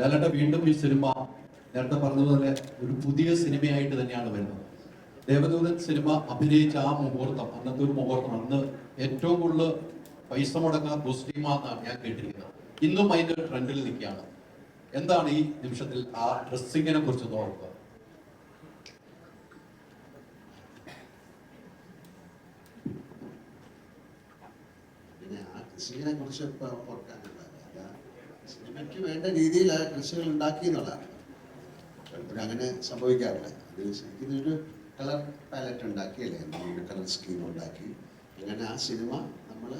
ലാലേട്ട വീണ്ടും ഈ സിനിമ നേരത്തെ പറഞ്ഞതുപോലെ ഒരു പുതിയ സിനിമയായിട്ട് തന്നെയാണ് വരുന്നത്. ദേവദൂതൻ സിനിമ അഭിനയിച്ച ആ മുഹൂർത്തം അന്നത്തെ ഒരു മുഹൂർത്തം അന്ന് ഏറ്റവും കൂടുതൽ പൈസ മുടക്കാൻ എന്നാണ് ഞാൻ കേട്ടിരിക്കുന്നത്. ഇന്നും അതിന്റെ ട്രെൻഡിൽ നിൽക്കുകയാണ്. എന്താണ് ഈ നിമിഷത്തിൽ ആ ഡ്രസ്സിങ്ങിനെ കുറിച്ച് ആ കൃഷിയെ കുറിച്ച് അല്ല, സിനിമയ്ക്ക് വേണ്ട രീതിയിൽ ആ കൃഷികൾ ഉണ്ടാക്കി എന്നുള്ളതാണ്. പലപ്പോഴും അങ്ങനെ സംഭവിക്കാറില്ല. അത് ശരിക്കും കളർ പാലറ്റ് ഉണ്ടാക്കിയല്ലേ? ഒരു കളർ സ്കീം ഉണ്ടാക്കി. അങ്ങനെ ആ സിനിമ നമ്മൾ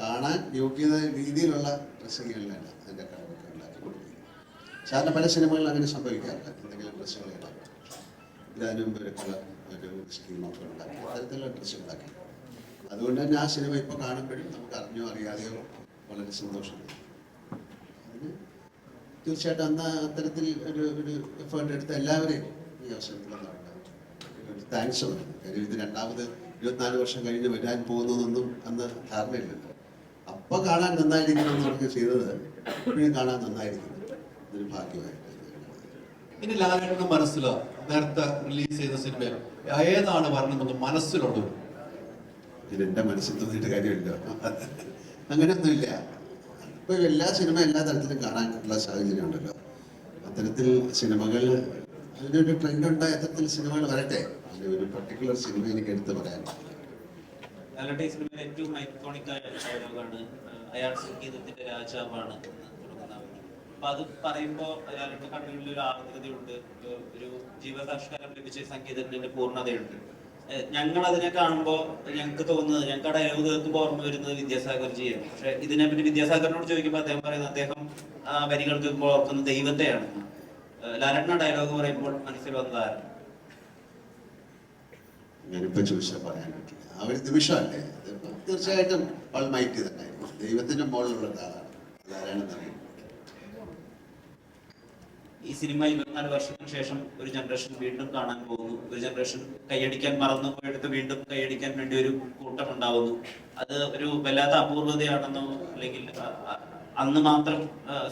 കാണാൻ യോഗ്യത രീതിയിലുള്ള ഡ്രസ്സുകളിലാണ് അതിന്റെ കളറൊക്കെ ഉണ്ടാക്കി കൊടുക്കുന്നത്. സാധാരണ പല സിനിമകളിൽ അങ്ങനെ സംഭവിക്കാറില്ല. എന്തെങ്കിലും ഡ്രസ്സുകൾ ഉണ്ടാക്കും ഇതിനു മുമ്പ് ഒരു കളർ ഒരു സ്കീമൊക്കെ ഉണ്ടാക്കി അത്തരത്തിലുള്ള ഡ്രസ്സ് ഉണ്ടാക്കി അതുകൊണ്ട് തന്നെ ആ സിനിമ ഇപ്പോൾ കാണുമ്പോഴും നമുക്ക് അറിഞ്ഞോ അറിയാതെയോ വളരെ സന്തോഷം. തോന്നും. അതിന് തീർച്ചയായിട്ടും അന്ന് അത്തരത്തിൽ ഒരു ഒരു എഫേർട്ട് എടുത്ത എല്ലാവരെയും ഈ അവസരത്തിൽ ഒരു താങ്ക്സ് പറഞ്ഞു കാര്യം ഇത് രണ്ടാമത് ഇരുപത്തിനാല് വർഷം കഴിഞ്ഞ് വരാൻ പോകുന്നതൊന്നും അന്ന് ധാരണയില്ലല്ലോ. അപ്പൊ കാണാൻ നന്നായിരിക്കുന്നു എന്ന് പറഞ്ഞ് ചെയ്തത് ഇപ്പോഴും കാണാൻ നന്നായിരിക്കുന്നു. ഇതൊരു ഭാഗ്യമായിട്ട് ഇനി ലാലേട്ടന്റെ മനസ്സിൽ നേരത്തെ റിലീസ് ചെയ്ത സിനിമയിൽ ഏതാണ് വരണമെന്ന് മനസ്സിലുള്ളത് ഇതെന്റെ മനസ്സിൽ തോന്നിയിട്ട് കാര്യമില്ല. അങ്ങനെയൊന്നുമില്ല. ഇപ്പൊ എല്ലാ സിനിമ എല്ലാ തരത്തിലും കാണാൻ കിട്ടുന്ന സാഹചര്യം ഉണ്ടല്ലോ. അത്തരത്തിൽ സിനിമകൾ അതിനൊരു ട്രെൻഡ് ഉണ്ടായ അത്തരത്തിൽ സിനിമകൾ വരട്ടെ? അതിന് ഒരു പർട്ടിക്കുലർ സിനിമ എനിക്ക് എടുത്ത് പറയാൻ സിനിമയിലെ ഏറ്റവും ഐക്കോണിക് ആയ സംഗീതത്തിന്റെ രാജാവാണ് അത് പറയുമ്പോ ലാലേട്ട കണ്ണുകളിൽ ഒരു ഒരു ജീവസാക്ഷാത്കാരം ലഭിച്ച സംഗീതത്തിന്റെ പൂർണതയുണ്ട്. ഞങ്ങൾ അതിനെ കാണുമ്പോൾ ഞങ്ങൾക്ക് തോന്നുന്നത് ഞങ്ങൾക്ക് ഡയലോഗ് കേൾക്കുമ്പോൾ ഓർമ്മ വരുന്നത് വിദ്യാസാഗർ ജിയാണ് പക്ഷെ ഇതിനെപ്പറ്റി വിദ്യാസാഗറിനോട് ചോദിക്കുമ്പോൾ അദ്ദേഹം പറയുന്നത് അദ്ദേഹം ആ വരികൾ കേൾക്കുമ്പോൾ ഓർക്കുന്നത് ദൈവത്തെയാണ്. ഏഹ് ഡയലോഗ് പറയുമ്പോൾ മനസ്സിൽ വന്നതാണ് ഞാനിപ്പോ ചോദിച്ചാൽ പറയാൻ പറ്റില്ല. ആ ഒരു നിമിഷമല്ലേ? തീർച്ചയായിട്ടും ഓൾ മൈറ്റ് തന്നെ. ദൈവത്തിന്റെ മുകളിലുള്ള ഒരാളാണ്. അറിയാം ഈ സിനിമ ഇരുപത്തിനാല് വർഷത്തിന് ശേഷം ഒരു ജനറേഷൻ വീണ്ടും കാണാൻ പോകുന്നു. ഒരു ജനറേഷൻ കൈയടിക്കാൻ മറന്നു പോയെടുത്ത് വീണ്ടും കൈയടിക്കാൻ വേണ്ടി ഒരു കൂട്ടം ഉണ്ടാവുന്നു. അത് ഒരു വല്ലാത്ത അപൂർവതയാണെന്നോ അല്ലെങ്കിൽ അന്ന് മാത്രം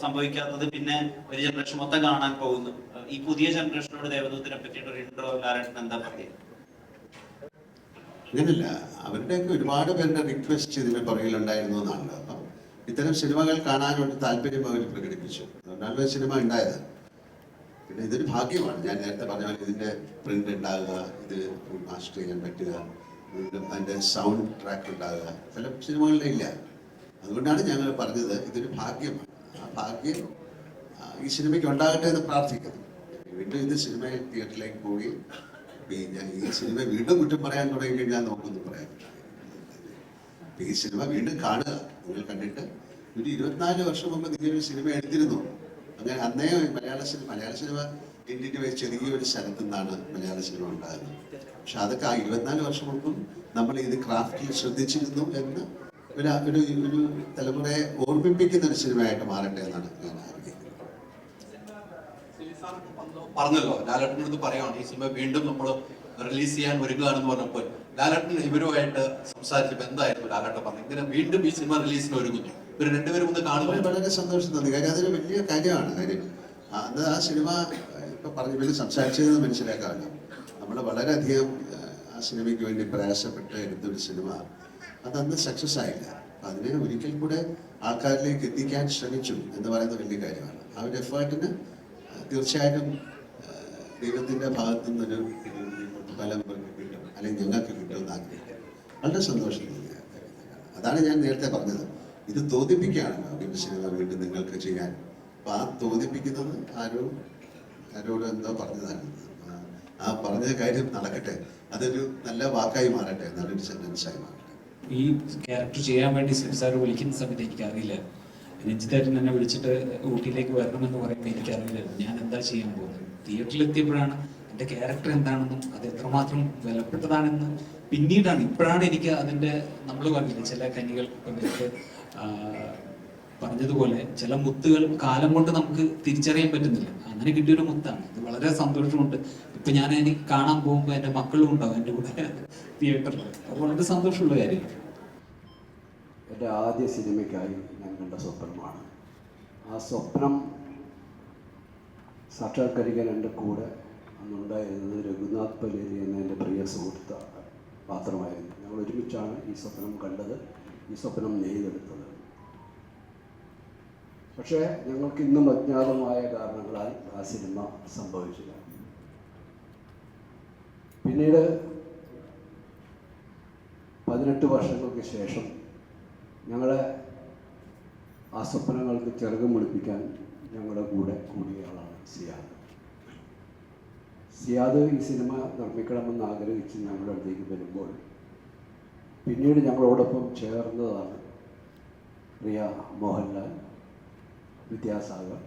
സംഭവിക്കാത്തത് പിന്നെ ഒരു ജനറേഷൻ മൊത്തം കാണാൻ പോകുന്നു. ഈ പുതിയ ജനറേഷനോട് ദേവദൂത്തിനെ പറ്റിയിട്ട് ഒരു ഇൻട്രോ ലാരേട്ടൻ എന്താ പറയുക? അങ്ങനല്ല. അവരുടെയൊക്കെ ഒരുപാട് പേരുടെ റിക്വസ്റ്റ് ഇതിന് പുറകിലുണ്ടായിരുന്നു എന്നാണല്ലോ. അപ്പം ഇത്തരം സിനിമകൾ കാണാനൊരു താല്പര്യം അവർ പ്രകടിപ്പിച്ചു. അതുകൊണ്ടാണ് സിനിമ ഉണ്ടായത്. പിന്നെ ഇതൊരു ഭാഗ്യമാണ്. ഞാൻ നേരത്തെ പറഞ്ഞ പോലെ പ്രിന്റ് ഉണ്ടാകുക ഇത് മാസ്റ്റർ ചെയ്യാൻ പറ്റുക അതിന്റെ സൗണ്ട് ട്രാക്ക് ഉണ്ടാകുക ചില സിനിമകളിലെ ഇല്ല. അതുകൊണ്ടാണ് ഞങ്ങൾ പറഞ്ഞത് ഇതൊരു ഭാഗ്യമാണ് ആ ഭാഗ്യം ഈ സിനിമയ്ക്ക് ഉണ്ടാകട്ടെ എന്ന് പ്രാർത്ഥിക്കുന്നു. വീണ്ടും ഇത് സിനിമ തിയേറ്ററിലേക്ക് പോയി. പിന്നെ ഈ സിനിമ വീണ്ടും കുറ്റം പറയാൻ തുടങ്ങി കഴിഞ്ഞാൽ നോക്കുന്നു പറയാൻ. ഈ സിനിമ വീണ്ടും കാണുക. നിങ്ങൾ കണ്ടിട്ട് ഒരു ഇരുപത്തിനാല് വർഷം മുമ്പ് നിങ്ങൾ സിനിമ എടുത്തിരുന്നു. അങ്ങനെ അന്നേ മലയാള സിനിമ മലയാള സിനിമ ഇന്ത്യന്റെ ചെറിയൊരു സ്ഥലത്തു നിന്നാണ് മലയാള സിനിമ ഉണ്ടായത് പക്ഷെ അതൊക്കെ ആ ഇരുപത്തിനാല് വർഷം മുമ്പും നമ്മൾ ഇത് ക്രാഫ്റ്റിൽ ശ്രദ്ധിച്ചിരുന്നു എന്ന് ഒരു ഒരു ഒരു തലമുറയെ ഓർമ്മിപ്പിക്കുന്ന ഒരു സിനിമയായിട്ട് മാറട്ടെ എന്നാണ് ഞാൻ ആഗ്രഹിക്കുന്നത്. പറഞ്ഞല്ലോ അടുത്ത് പറയുകയാണ് ഈ സിനിമ വീണ്ടും നമ്മൾ റിലീസ് ചെയ്യാൻ ഒരുങ്ങുകയാണെന്ന് പറഞ്ഞപ്പോൾ ലാലേട്ടൻ ഇവരുമായിട്ട് സംസാരിച്ചപ്പോൾ എന്തായിരുന്നു ലാലേട്ടൻ പറഞ്ഞു ഇങ്ങനെ വീണ്ടും ഈ സിനിമ റിലീസിന് ഒരുങ്ങുന്നു. ഇവർ രണ്ടുപേരും ഒന്ന് കാണുമ്പോൾ വളരെ സന്തോഷം തോന്നി. കാര്യം അതൊരു വലിയ കാര്യമാണ്. കാര്യം അന്ന് ആ സിനിമ ഇപ്പൊ പറഞ്ഞു ഇവർ സംസാരിച്ചതെന്ന് മനസ്സിലാക്കാമല്ലോ നമ്മൾ വളരെയധികം ആ, സിനിമയ്ക്ക് വേണ്ടി പ്രയാസപ്പെട്ട് എടുത്തൊരു സിനിമ. അതന്ന് സക്സസ് ആയില്ല. അപ്പൊ അതിനെ ഒരിക്കൽ കൂടെ ആൾക്കാരിലേക്ക് എത്തിക്കാൻ ശ്രമിച്ചു എന്ന് പറയുന്ന വലിയ കാര്യമാണ്. ആ ഒരു എഫേർട്ടിന് തീർച്ചയായിട്ടും ദൈവത്തിന്റെ ഭാഗത്തു നിന്നൊരു ഒരു ഫലം കിട്ടും. അല്ലെങ്കിൽ ഞങ്ങൾക്ക് കിട്ടുമെന്ന് ആഗ്രഹിക്കും. വളരെ സന്തോഷം. അതാണ് ഞാൻ നേരത്തെ പറഞ്ഞത്. ഇത് തോന്നിപ്പിക്കുകയാണ് സിനിമ വീണ്ടും നിങ്ങൾക്ക് ചെയ്യാൻ. അപ്പൊ ആ തോന്നിപ്പിക്കുന്നത് ആരോ ആരോട് എന്തോ പറഞ്ഞതാണ്. ആ- പറഞ്ഞ കാര്യം നടക്കട്ടെ. അതൊരു നല്ല വാക്കായി മാറട്ടെ. നല്ലൊരു സെന്റൻസായി മാറട്ടെ. ഈ ക്യാരക്ടർ ചെയ്യാൻ വേണ്ടി സാർ വിളിക്കുന്ന സമയത്ത് എനിക്കറിയില്ല. രഞ്ജിത്തായിട്ട് എന്നെ വിളിച്ചിട്ട് ഊട്ടിയിലേക്ക് വരണമെന്ന് പറയുമ്പോൾ എനിക്കറിയില്ല. ഞാൻ എന്താ ചെയ്യാൻ പോകുന്നത്? തിയേറ്ററിൽ എത്തിയപ്പോഴാണ് എന്റെ ക്യാരക്ടർ എന്താണെന്നും അത് എത്രമാത്രം വിലപ്പെട്ടതാണെന്നും പിന്നീടാണ്. ഇപ്പോഴാണ് എനിക്ക് അതിന്റെ നമ്മൾ പറഞ്ഞില്ല ചില കനികൾ പറഞ്ഞതുപോലെ ചില മുത്തുകൾ കാലം കൊണ്ട് നമുക്ക് തിരിച്ചറിയാൻ പറ്റുന്നില്ല. അങ്ങനെ കിട്ടിയൊരു മുത്താണ്. ഇത് വളരെ സന്തോഷമുണ്ട്. ഇപ്പൊ ഞാൻ എനിക്ക് കാണാൻ പോകുമ്പോൾ എന്റെ മക്കളും ഉണ്ടാവും എന്റെ കൂടെ തിയേറ്ററിൽ വളരെ സന്തോഷമുള്ള കാര്യമാണ് എന്റെ ആദ്യ സിനിമയ്ക്കായി ഞാൻ കണ്ട സ്വപ്നമാണ്. ആ സ്വപ്നം സാക്ഷാത്കരിക്കാൻ എന്റെ കൂടെ അന്നുണ്ടായിരുന്നത് രഘുനാഥ് പലേരി എന്ന എന്റെ പ്രിയ സുഹൃത്ത് മാത്രമായിരുന്നു ഞങ്ങൾ ഒരുമിച്ചാണ് ഈ സ്വപ്നം കണ്ടത്. ഈ സ്വപ്നം നെയ്തെടുത്തത്. പക്ഷേ ഞങ്ങൾക്ക് ഇന്നും അജ്ഞാതമായ കാരണങ്ങളാൽ ആ സിനിമ സംഭവിച്ചില്ല. പിന്നീട് പതിനെട്ട് വർഷങ്ങൾക്ക് ശേഷം ഞങ്ങളെ ആ സ്വപ്നങ്ങൾക്ക് ചെറുകം മുടിപ്പിക്കാൻ ഞങ്ങളുടെ കൂടെ കൂടിയയാളാണ് സിയാദ്. സിയാദ് ഈ സിനിമ നിർമ്മിക്കണമെന്ന് ആഗ്രഹിച്ച് ഞങ്ങളുടെ അടുത്തേക്ക് വരുമ്പോൾ പിന്നീട് ഞങ്ങളോടൊപ്പം ചേർന്നതാണ് പ്രിയ മോഹൻലാൽ. വിദ്യാസാഗർ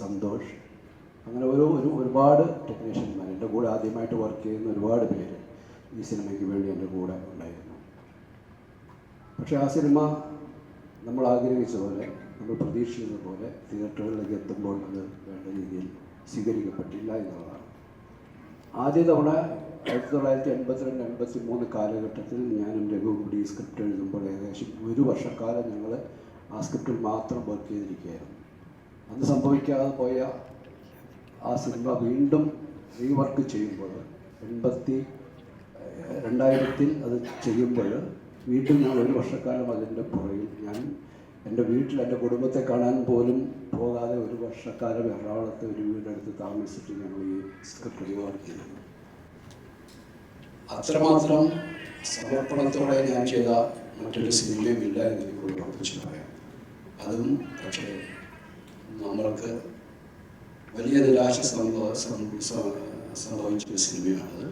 സന്തോഷ്. അങ്ങനെ ഒരു ഒരു ഒരുപാട് ടെക്നീഷ്യന്മാർ എന്റെ കൂടെ ആദ്യമായിട്ട് വർക്ക് ചെയ്യുന്ന ഒരുപാട് പേര് ഈ സിനിമയ്ക്ക് വേണ്ടി എന്റെ കൂടെ ഉണ്ടായിരുന്നു. പക്ഷേ ആ സിനിമ നമ്മൾ ആഗ്രഹിച്ച പോലെ നമ്മൾ പ്രതീക്ഷിച്ചത് പോലെ തിയേറ്ററുകളിലേക്ക് എത്തുമ്പോൾ അത് വേണ്ട രീതിയിൽ സ്വീകരിക്കപ്പെട്ടില്ല എന്നുള്ളതാണ്. ആദ്യ തവണ ആയിരത്തി തൊള്ളായിരത്തി എൺപത്തിരണ്ട് എൺപത്തി മൂന്ന് കാലഘട്ടത്തിൽ ഞാനും രഘു കൂടി സ്ക്രിപ്റ്റ് എഴുതുമ്പോൾ ഏകദേശം ഒരു വർഷക്കാലം ഞങ്ങൾ ആ സ്ക്രിപ്റ്റിൽ മാത്രം വർക്ക് ചെയ്തിരിക്കുകയായിരുന്നു. അന്ന് സംഭവിക്കാതെ പോയ ആ സിനിമ വീണ്ടും റീവർക്ക് ചെയ്യുമ്പോൾ എൺപത്തി രണ്ടായിരത്തിൽ അത് ചെയ്യുമ്പോൾ വീണ്ടും ഞാൻ ഒരു വർഷക്കാലം അതിന്റെ പുറകിൽ ഞാൻ എന്റെ വീട്ടിൽ എന്റെ കുടുംബത്തെ കാണാൻ പോലും പോകാതെ ഒരു വർഷക്കാലം എറണാകുളത്ത് ഒരു വീടെടുത്ത് താമസിച്ചിട്ട് ഞങ്ങൾ ഈ സ്ക്രിപ്റ്റ് റീവർക്ക് ചെയ്തു അത്രമാത്രം സമർപ്പണത്തോടെ ഞാൻ ചെയ്ത മറ്റൊരു സിനിമയും ഇല്ല എന്ന് എനിക്ക് ഉറപ്പിച്ച് പറയാം. അതും പക്ഷേ നമ്മൾക്ക് വലിയ നിരാശ സംഭവ സംഭവിച്ച സിനിമയാണത്.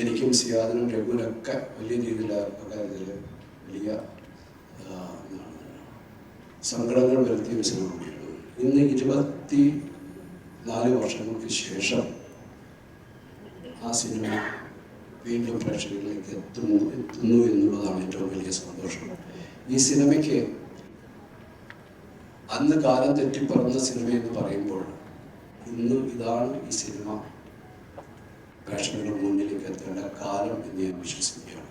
എനിക്കും സിയാദിനും രഘുവിനൊക്കെ വലിയ രീതിയിൽ അക്കാര്യത്തിൽ വലിയ ആ, എന്താണ്, സങ്കടങ്ങൾ വരുത്തിയ ഒരു സിനിമ കൂടിയാണ് ഇന്ന് ഇരുപത്തി നാല് വർഷങ്ങൾക്ക് ശേഷം ആ സിനിമ വീണ്ടും പ്രേക്ഷകരിലേക്ക് എത്തുന്നു എത്തുന്നു എന്നുള്ളതാണ് ഏറ്റവും വലിയ സന്തോഷം. ഈ സിനിമയ്ക്ക് അന്ന് കാലം തെറ്റിപ്പറന്ന സിനിമ എന്ന് പറയുമ്പോൾ ഇന്ന് ഇതാണ് ഈ സിനിമ. പ്രേക്ഷകരുടെ മുന്നിലേക്ക് എത്തേണ്ട കാലം എന്ന് ഞാൻ വിശ്വസിക്കുകയാണ്.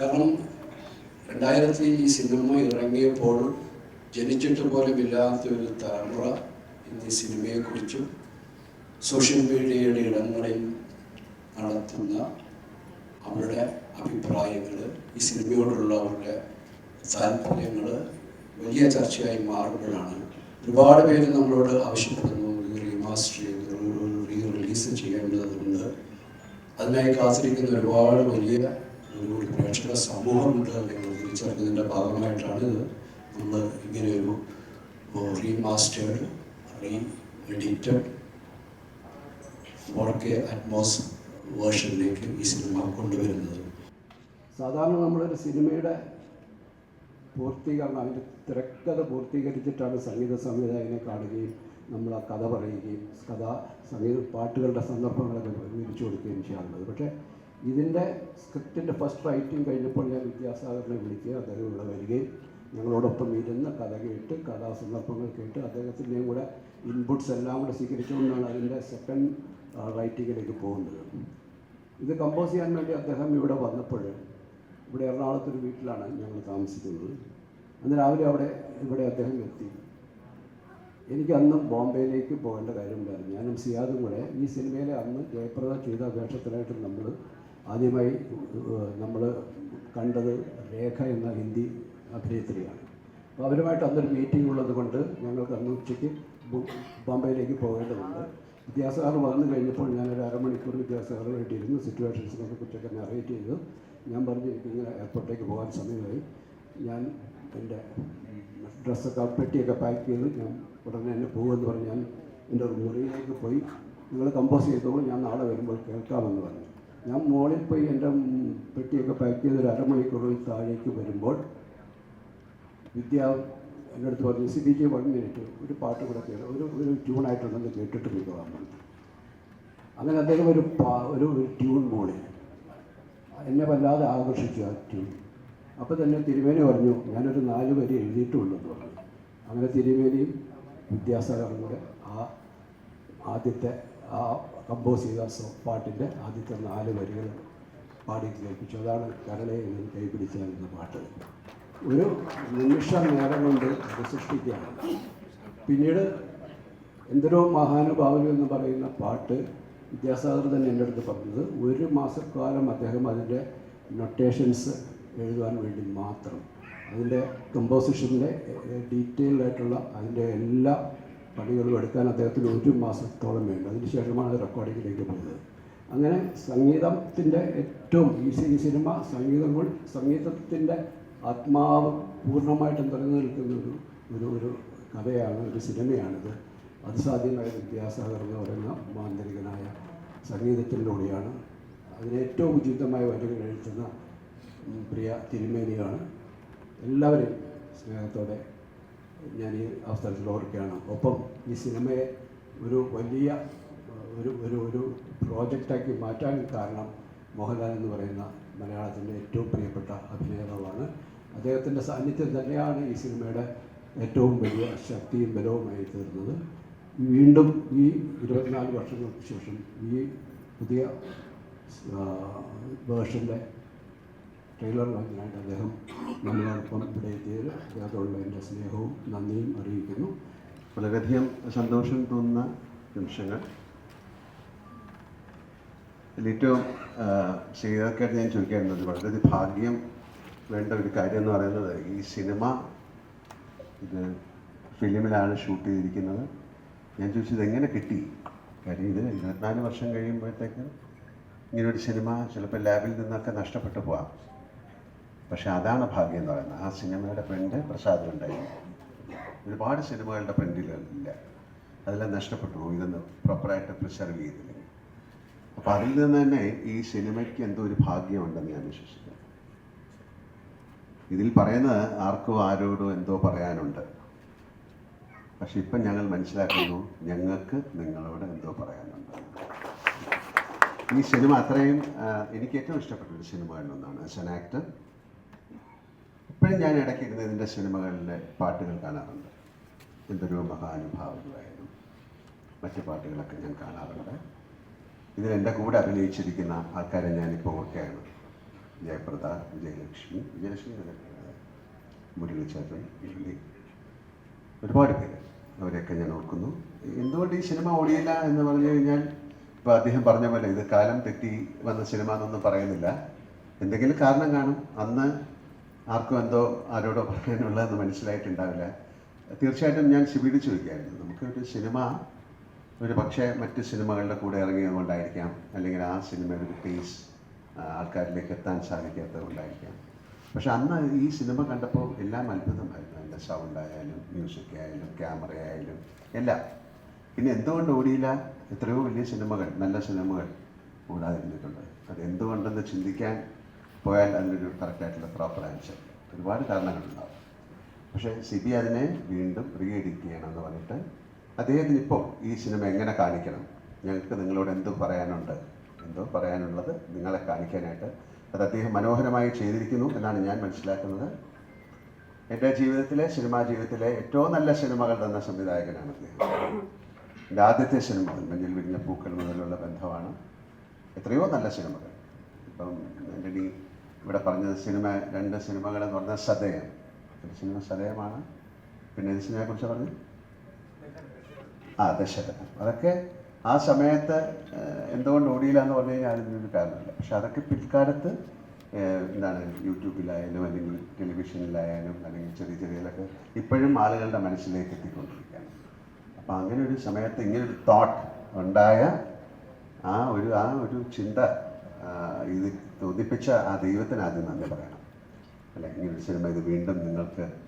കാരണം രണ്ടായിരത്തി ഈ സിനിമ ഇറങ്ങിയപ്പോൾ ജനിച്ചിട്ട് പോലും ഇല്ലാത്ത ഒരു തലമുറ ഇന്ന് ഈ സിനിമയെക്കുറിച്ചും സോഷ്യൽ മീഡിയയുടെ ഇടങ്ങളിൽ നടത്തുന്ന അവരുടെ അഭിപ്രായങ്ങൾ ഈ സിനിമയോടുള്ള അവരുടെ താല്പര്യങ്ങൾ വലിയ ചർച്ചയായി മാറുമ്പോഴാണ് ഒരുപാട് പേര് നമ്മളോട് ആവശ്യപ്പെടുന്നു റീമാസ്റ്റർ ചെയ്ത് റീ റിലീസ് ചെയ്യേണ്ടതുണ്ട്. അതിനായി കാത്തിരിക്കുന്ന ഒരുപാട് വലിയ ഒരു പ്രേക്ഷക സമൂഹമുണ്ട്. നിങ്ങൾ തിരിച്ചറിഞ്ഞതിന്റെ ഭാഗമായിട്ടാണ് ഇത് നമ്മൾ ഇങ്ങനെ ഒരു remastered re edited for Atmos വേർഷനിലേക്ക് ഈ സിനിമ കൊണ്ടുവരുന്നത്. സാധാരണ നമ്മളൊരു സിനിമയുടെ പൂർത്തീകരണം അതിന്റെ തിരക്കഥ പൂർത്തീകരിച്ചിട്ടാണ് സംഗീത സംവിധായകനെ കാണുകയും നമ്മൾ ആ കഥ പറയുകയും കഥ സംഗീത പാട്ടുകളുടെ സന്ദർഭങ്ങളൊക്കെ വിവരിച്ചു കൊടുക്കുകയും ചെയ്യാറുള്ളത്. പക്ഷേ ഇതിന്റെ സ്ക്രിപ്റ്റിന്റെ ഫസ്റ്റ് റൈറ്റിംഗ് കഴിഞ്ഞപ്പോൾ ഞാൻ വിദ്യാസാഗറിനെ വിളിക്കുകയും അദ്ദേഹം ഇവിടെ വരികയും ഞങ്ങളോടൊപ്പം ഇരുന്ന് കഥ കേട്ട് കഥാസന്ദർഭങ്ങൾ കേട്ട് അദ്ദേഹത്തിന്റെയും കൂടെ ഇൻപുട്സ് എല്ലാം കൂടെ സ്വീകരിച്ചുകൊണ്ടാണ് അതിന്റെ സെക്കൻഡ് റൈറ്റിങ്ങിലേക്ക് പോകുന്നത്. ഇത് കമ്പോസ് ചെയ്യാൻ വേണ്ടി അദ്ദേഹം ഇവിടെ വന്നപ്പോൾ ഇവിടെ എറണാകുളത്തൊരു വീട്ടിലാണ് ഞങ്ങൾ താമസിക്കുന്നത്. അന്ന് രാവിലെ അവിടെ ഇവിടെ അദ്ദേഹം എത്തി. എനിക്ക് അന്ന് ബോംബെയിലേക്ക് പോകേണ്ട കാര്യമുണ്ടായിരുന്നു ഞാനും സിയാദും കൂടെ ഈ സിനിമയിലെ അന്ന് ജയപ്രദ ചെയ്ത വേഷത്തിലായിട്ട് നമ്മൾ ആദ്യമായി നമ്മൾ കണ്ടത് രേഖ എന്ന ഹിന്ദി അഭിനേത്രിയാണ്. അപ്പോൾ അവരുമായിട്ട് അന്നൊരു മീറ്റിംഗ് ഉള്ളത് കൊണ്ട് ഞങ്ങൾക്ക് അന്ന് ഉച്ചയ്ക്ക് ബോംബെയിലേക്ക് പോകേണ്ടതുണ്ട്. വിദ്യാസാഗർ വന്നു കഴിഞ്ഞപ്പോൾ ഞാനൊരു അരമണിക്കൂർ വിദ്യാസാറുമായിട്ടിരുന്നു സിറ്റുവേഷൻസിനെ കുറിച്ചൊക്കെ നറേറ്റ് ചെയ്തു. ഞാൻ പറഞ്ഞു എനിക്കിങ്ങനെ എയർപോർട്ടിലേക്ക് പോകാൻ സമയമായി. ഞാൻ എന്റെ ഡ്രസ്സൊക്കെ പെട്ടിയൊക്കെ പാക്ക് ചെയ്ത് ഞാൻ ഉടനെ തന്നെ പോകുമെന്ന് പറഞ്ഞ് ഞാൻ എന്റെ മുറിയിലേക്ക് പോയി. നിങ്ങൾ കമ്പോസ് ചെയ്തോളൂ ഞാൻ നാളെ വരുമ്പോൾ കേൾക്കാമെന്ന് പറഞ്ഞു. ഞാൻ മോളിൽ പോയി എന്റെ പെട്ടിയൊക്കെ പാക്ക് ചെയ്ത് ഒരു അരമണിക്കൂറിൽ താഴേക്ക് വരുമ്പോൾ വിദ്യ എന്റെ അടുത്ത് പറഞ്ഞു C B G one minute ഒരു പാട്ട് കൂടെ കേട്ടോ ഒരു ഒരു ട്യൂണായിട്ടുണ്ടെന്ന് കേട്ടിട്ട് പോകാൻ പറഞ്ഞു. അങ്ങനെ അദ്ദേഹം ഒരു ഒരു ട്യൂൺ മോളി എന്നെ വല്ലാതെ ആകർഷിച്ചു ആ അപ്പോൾ തന്നെ തിരുമേനി പറഞ്ഞു ഞാനൊരു നാല് വരി എഴുതിയിട്ടുള്ളൂ എന്ന് പറഞ്ഞു. അങ്ങനെ തിരുമേനിയും വിദ്യാസാഗറും കൂടെ ആ ആദ്യത്തെ ആ കമ്പോസ് ചെയ്ത പാട്ടിന്റെ ആദ്യത്തെ നാല് വരികൾ പാടി കേൾപ്പിച്ചു. അതാണ് കരളെ എന്ന് കൈപിടിച്ചാൽ എന്ന പാട്ട്. ഒരു നിമിഷ നേരം കൊണ്ട് അത് സൃഷ്ടിക്കുകയാണ്. പിന്നീട് എന്തൊരു മഹാനുഭാവനം എന്ന് പറയുന്ന പാട്ട് വിദ്യാസാഗർ തന്നെ എന്റെ അടുത്ത് പറഞ്ഞത് ഒരു മാസക്കാലം അദ്ദേഹം അതിന്റെ നൊട്ടേഷൻസ് എഴുതുവാൻ വേണ്ടി മാത്രം അതിന്റെ കമ്പോസിഷന്റെ ഡീറ്റെയിൽഡ് ആയിട്ടുള്ള അതിന്റെ എല്ലാ പണികളും എടുക്കാൻ അദ്ദേഹത്തിന് ഒരു മാസത്തോളം വേണ്ടി അതിന് ശേഷമാണ് റെക്കോർഡിങ്ങിലേക്ക് പോയത്. അങ്ങനെ സംഗീതത്തിന്റെ ഏറ്റവും ഈ സിനിമ സംഗീതം കൊണ്ട് സംഗീതത്തിന്റെ ആത്മാവ് പൂർണമായിട്ടും തുറന്നു നിൽക്കുന്ന ഒരു ഒരു ഒരു കഥയാണ് ഒരു സിനിമയാണിത്. അത് സാധ്യമായ എന്ന് പറയുന്ന മാന്ത്രികനായ സംഗീതത്തിലൂടെയാണ്. അതിനേറ്റവും ഉചിതമായ വരികൾ എഴുതുന്ന പ്രിയ തിരുമേനിയാണ്. എല്ലാവരും സ്നേഹത്തോടെ ഞാൻ ഈ അവസരത്തിൽ ഓർക്കുകയാണ്. ഒപ്പം ഈ സിനിമയെ ഒരു വലിയ ഒരു ഒരു ഒരു പ്രോജക്റ്റാക്കി മാറ്റാൻ കാരണം മോഹൻലാൽ എന്ന് പറയുന്ന മലയാളത്തിന്റെ ഏറ്റവും പ്രിയപ്പെട്ട അഭിനേതാവാണ്. അദ്ദേഹത്തിന്റെ സാന്നിധ്യം തന്നെയാണ് ഈ സിനിമയുടെ ഏറ്റവും വലിയ ശക്തിയും ബലവുമായി തീർന്നത് വീണ്ടും ഈ ഇരുപത്തിനാല് വർഷങ്ങൾക്ക് ശേഷം ഈ പുതിയ വേർഷന്റെ ട്രെയിലർ ലോഞ്ചിനായിട്ട് അദ്ദേഹം നമ്മളോടൊപ്പം ഇവിടെ എത്തിയത് അദ്ദേഹത്തോടുള്ള എന്റെ സ്നേഹവും നന്ദിയും അറിയിക്കുന്നു. വളരെയധികം സന്തോഷം തോന്നുന്ന നിമിഷങ്ങൾ. ഏറ്റവും ശ്രീകാക്കായിട്ട് ഞാൻ ചോദിക്കാറുണ്ട് വളരെ ഭാഗ്യം വേണ്ട ഒരു കാര്യം എന്ന് പറയുന്നത് ഈ സിനിമ ഇത് ഫിലിമിലാണ് ഷൂട്ട് ചെയ്തിരിക്കുന്നത്. ഞാൻ ചോദിച്ചു ഇതെങ്ങനെ കിട്ടി? കാര്യം ഇത് ഇരുപത്തിനാല് വർഷം കഴിയുമ്പോഴത്തേക്ക് ഇങ്ങനൊരു സിനിമ ചിലപ്പോൾ ലാബിൽ നിന്നൊക്കെ നഷ്ടപ്പെട്ടു പോവാം. പക്ഷെ അതാണ് ഭാഗ്യം എന്ന് പറയുന്നത്. ആ സിനിമയുടെ പ്രിന്റ് പ്രസാദമുണ്ടായിരുന്നു ഒരുപാട് സിനിമകളുടെ പ്രിന്റിലില്ല അതെല്ലാം നഷ്ടപ്പെട്ടു പോകും ഇതൊന്ന് പ്രോപ്പറായിട്ട് പ്രിസർവ് ചെയ്തില്ലെങ്കിൽ അപ്പോൾ അതിൽ നിന്ന് തന്നെ ഈ സിനിമയ്ക്ക് എന്തോ ഒരു ഭാഗ്യമുണ്ടെന്ന് ഞാൻ വിശ്വസിക്കുന്നു. ഇതിൽ പറയുന്നത് ആർക്കോ ആരോടോ എന്തോ പറയാനുണ്ട്. പക്ഷെ ഇപ്പം ഞങ്ങൾ മനസ്സിലാക്കുന്നു ഞങ്ങൾക്ക് നിങ്ങളോട് എന്തോ പറയാനുണ്ട്. ഈ സിനിമ അത്രയും എനിക്ക് ഏറ്റവും ഇഷ്ടപ്പെട്ട ഒരു സിനിമകളിലൊന്നാണ് ആസ് ആൻ ആക്ടർ ഇപ്പോഴും ഞാൻ ഇടയ്ക്ക് ഇരുന്ന് ഇതിന്റെ സിനിമകളിലെ പാട്ടുകൾ കാണാറുണ്ട്. എന്തൊരു മഹാനുഭാവങ്ങളായാലും മറ്റു പാട്ടുകളൊക്കെ ഞാൻ കാണാറുണ്ട്. ഇതിൽ എന്റെ കൂടെ അഭിനയിച്ചിരിക്കുന്ന ആൾക്കാരെ ഞാനിപ്പോൾ ഓർക്കുകയാണ്. ജയപ്രദ വിജയലക്ഷ്മി വിജയലക്ഷ്മി. മുരളിച്ചേട്ടൻ മുരളി ഒരുപാട് പേര് അവരെയൊക്കെ ഞാൻ ഓർക്കുന്നു. എന്തുകൊണ്ട് ഈ സിനിമ ഓടിയില്ല എന്ന് പറഞ്ഞു കഴിഞ്ഞാൽ ഇപ്പോൾ അദ്ദേഹം പറഞ്ഞ പോലെ ഇത് കാലം തെറ്റി വന്ന സിനിമ എന്നൊന്നും പറയുന്നില്ല. എന്തെങ്കിലും കാരണം കാണും. അന്ന് ആർക്കും എന്തോ ആരോടോ പറയാനുള്ളതെന്ന് മനസ്സിലായിട്ടുണ്ടാവില്ല. തീർച്ചയായിട്ടും ഞാൻ ശിപിടിച്ച് ചോദിക്കായിരുന്നു. നമുക്കൊരു സിനിമ ഒരു പക്ഷേ മറ്റ് സിനിമകളുടെ കൂടെ ഇറങ്ങിയത് കൊണ്ടായിരിക്കാം. അല്ലെങ്കിൽ ആ സിനിമയുടെ ഒരു പേസ് ആൾക്കാരിലേക്ക് എത്താൻ സാധിക്കാത്തത് കൊണ്ടായിരിക്കാം. പക്ഷെ അന്ന് ഈ സിനിമ കണ്ടപ്പോൾ എല്ലാം അത്ഭുതമായിരുന്നു. അതിന്റെ സൗണ്ട് ആയാലും മ്യൂസിക് ആയാലും ക്യാമറ ആയാലും എല്ലാം. പിന്നെ എന്തുകൊണ്ട് ഓടിയില്ല? എത്രയോ വലിയ സിനിമകൾ നല്ല സിനിമകൾ ഓടാതിരുന്നിട്ടുണ്ട്. അത് എന്തുകൊണ്ടെന്ന് ചിന്തിക്കാൻ പോയാൽ അതിനൊരു കറക്റ്റായിട്ടുള്ള പ്രോപ്പർ ആൻസർ ഒരുപാട് കാരണങ്ങളുണ്ടാവും. പക്ഷേ സിബി അതിനെ വീണ്ടും റീ എഡിറ്റ് ചെയ്യണമെന്ന് പറഞ്ഞിട്ട് അദ്ദേഹത്തിന് ഇപ്പോൾ ഈ സിനിമ എങ്ങനെ കാണിക്കണം? ഞങ്ങൾക്ക് നിങ്ങളോട് എന്തോ പറയാനുണ്ട്. എന്തോ പറയാനുള്ളത് നിങ്ങളെ കാണിക്കാനായിട്ട് അത് അദ്ദേഹം മനോഹരമായി ചെയ്തിരിക്കുന്നു എന്നാണ് ഞാൻ മനസ്സിലാക്കുന്നത്. എന്റെ ജീവിതത്തിലെ സിനിമാ ജീവിതത്തിലെ ഏറ്റവും നല്ല സിനിമകൾ തന്ന സംവിധായകനാണ് അദ്ദേഹം. എന്റെ ആദ്യത്തെ സിനിമകൾ മഞ്ഞിൽ വിരിഞ്ഞ പൂക്കൾ മുതലുള്ള ബന്ധമാണ്. എത്രയോ നല്ല സിനിമകൾ. ഇപ്പം ആന്റണി ഇവിടെ പറഞ്ഞത് സിനിമ രണ്ട് സിനിമകൾ എന്ന് പറഞ്ഞാൽ സദയം. ഒരു സിനിമ സദയമാണ്. പിന്നെ ഏത് സിനിമയെക്കുറിച്ച് പറഞ്ഞു ആ ദശരഥം അതൊക്കെ ആ സമയത്ത് എന്തുകൊണ്ട് ഓടിയില്ല എന്ന് പറഞ്ഞു കഴിഞ്ഞാൽ അതിനൊരു കാരണമില്ല. പക്ഷെ അതൊക്കെ പിൽക്കാലത്ത് എന്താണ് യൂട്യൂബിലായാലും അല്ലെങ്കിൽ ടെലിവിഷനിലായാലും അല്ലെങ്കിൽ ചെറിയ ചെറിയതൊക്കെ ഇപ്പോഴും ആളുകളുടെ മനസ്സിലേക്ക് എത്തിക്കൊണ്ടിരിക്കുകയാണ്. അപ്പം അങ്ങനെ ഒരു സമയത്ത് ഇങ്ങനെ ഒരു തോട്ട് ഉണ്ടായ ആ ഒരു ആ ഒരു ചിന്ത ഇത് തോന്നിപ്പിച്ച ആ ദൈവത്തിന് ആദ്യം നന്ദി പറയണം. അല്ല ഇങ്ങനൊരു സിനിമ ഇത് വീണ്ടും നിങ്ങൾക്ക്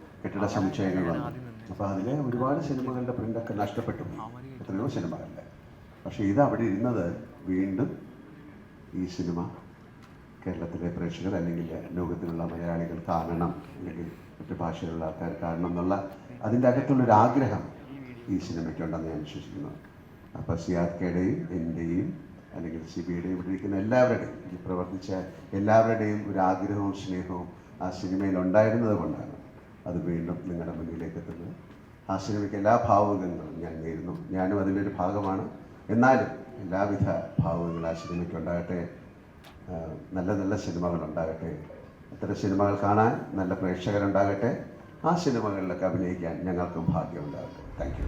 കെട്ടിട സമുച്ചയങ്ങൾ വന്നു. അപ്പോൾ അതിലെ ഒരുപാട് സിനിമകളുടെ പ്രിന്റൊക്കെ നഷ്ടപ്പെട്ടു. എത്രയോ സിനിമകളുടെ. പക്ഷേ ഇത് അവിടെ ഇരുന്നത് വീണ്ടും ഈ സിനിമ കേരളത്തിലെ പ്രേക്ഷകർ അല്ലെങ്കിൽ ലോകത്തിലുള്ള മലയാളികൾ കാണണം. അല്ലെങ്കിൽ മറ്റു ഭാഷയിലുള്ള ആൾക്കാർ കാണണം എന്നുള്ള അതിന്റെ അകത്തുള്ളൊരു ആഗ്രഹം ഈ സിനിമയ്ക്കുണ്ടെന്ന് ഞാൻ വിശ്വസിക്കുന്നു. അപ്പോൾ സി ആർ കെയുടെയും എന്റെയും അല്ലെങ്കിൽ സി ബിയുടെയും ഇവിടെ ഇരിക്കുന്ന എല്ലാവരുടെയും പ്രവർത്തിച്ച എല്ലാവരുടെയും ഒരു ആഗ്രഹവും സ്നേഹവും ആ സിനിമയിൽ ഉണ്ടായിരുന്നത് കൊണ്ടാണ്. അത് വീണ്ടും നിങ്ങളുടെ മുന്നിലേക്ക് എത്തുന്നത് ആശ്രമിക്ക എല്ലാ ഭാവുകങ്ങളും ഞാൻ നേരുന്നു. ഞാനും അതിന്റെ ഒരു ഭാഗമാണ്. എന്നാലും എല്ലാവിധ ഭാവുകങ്ങളും ആ സിനിമയ്ക്ക് ഉണ്ടാകട്ടെ നല്ല നല്ല സിനിമകൾ ഉണ്ടാകട്ടെ. അത്തരം സിനിമകൾ കാണാൻ നല്ല പ്രേക്ഷകരുണ്ടാകട്ടെ. ആ സിനിമകളിലൊക്കെ അഭിനയിക്കാൻ ഞങ്ങൾക്കും ഭാഗ്യമുണ്ടാകട്ടെ താങ്ക് യു.